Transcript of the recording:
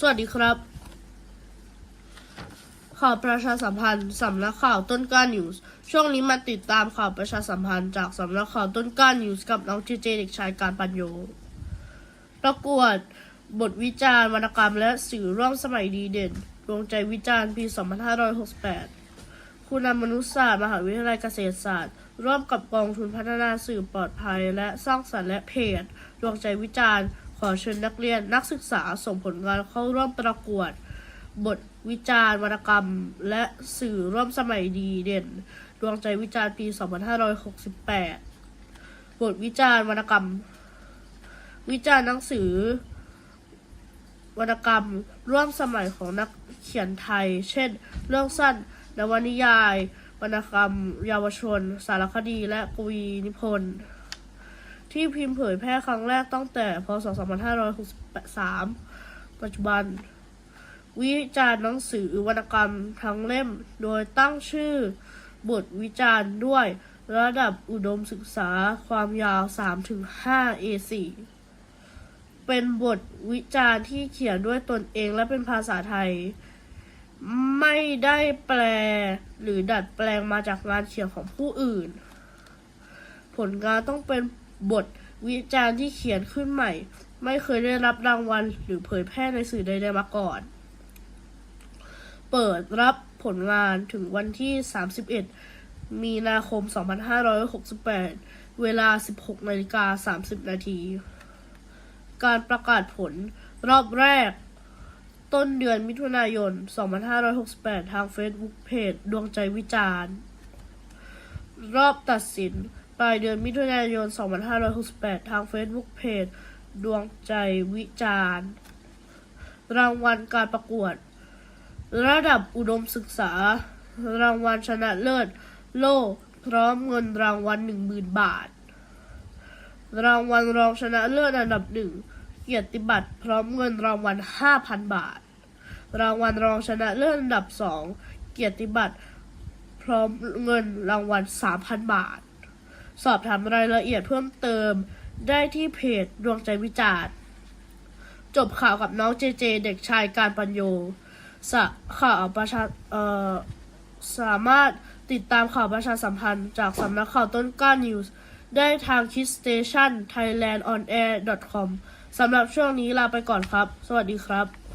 สวัสดีครับ ข่าวประชาสัมพันธ์สำนักข่าวต้นกล้านิวส์ช่วงนี้มาติดตามข่าวประชาสัมพันธ์จากสำนักข่าวต้นกล้านิวส์กับน้องเจเจเด็กชายการปัญโยประกวดบทวิจารณ์วรรณกรรมและสื่อร่วมสมัยดีเด่นดวงใจวิจารณ์ปี 2568 คุณมนุษยศาสตร์มหาวิทยาลัยเกษตรศาสตร์ ร่วมกับกองทุนพัฒนาสื่อปลอดภัย และสร้างสรรค์และเพจดวงใจวิจารณ์ ขอเชิญนักเรียนนักศึกษาส่งผลงานเข้าร่วมประกวด บทวิจารณ์วรรณกรรม และสื่อร่วมสมัยดีเด่น ดวงใจวิจารณ์ปี 2568 บทวิจารณ์วรรณกรรม วิจารณ์หนังสือ วรรณกรรมร่วมสมัยของนักเขียนไทย เช่น เรื่องสั้นนวนิยาย วรรณกรรม เยาวชน สารคดี และกวีนิพนธ์ ที่พิมพ์เผยแพร่ครั้งแรกตั้งแต่พศ 2563 ปัจจุบัน วิจารณ์หนังสือวรรณกรรมทั้งเล่ม โดยตั้งชื่อบทวิจารณ์ด้วยระดับอุดมศึกษาความยาว 3-5 A4 เป็นบทวิจารณ์ที่เขียนด้วยตนเองและเป็นภาษาไทย ไม่ได้แปลหรือดัดแปลงมาจากงานเขียนของผู้อื่น ผลงานต้องเป็น บทวิจารณ์ที่เขียนขึ้นใหม่ ไม่เคยได้รับรางวัล หรือเผยแพร่ในสื่อใดๆมาก่อน เปิดรับผลงานถึงวันที่ 31 มีนาคม 2568 เวลา 16นาฬิกา30 นาที การประกาศผลรอบแรก ต้นเดือนมิถุนายน 2568 ทาง Facebook เพจดวงใจวิจารณ์ รอบตัดสิน ปลายเดือนมิถุนายน 2568 ทาง Facebook เพจดวงใจวิจารณ์ รางวัลการประกวด ระดับอุดมศึกษา รางวัลชนะเลิศ โล่พร้อมเงินรางวัล 10,000 บาท รางวัลรองชนะเลิศอันดับหนึ่งเกียรติบัตรพร้อมเงินรางวัล 5,000 บาท รางวัลรองชนะเลิศอันดับสองเกียรติบัตรพร้อมเงินรางวัล 3,000 บาท สอบถามรายละเอียดเพิ่มเติมได้ที่เพจดวงใจวิจารณ์ จบข่าวกับน้องเจเจ เด็กชายการปัญโยสข่าวประชาเออสามารถติดตามข่าวประชาสัมพันธ์จากสำนักข่าวต้นกล้านิวส์ได้ทาง Kids Station Thailand on air com สำหรับช่วงนี้ลาไปก่อนครับ สวัสดีครับ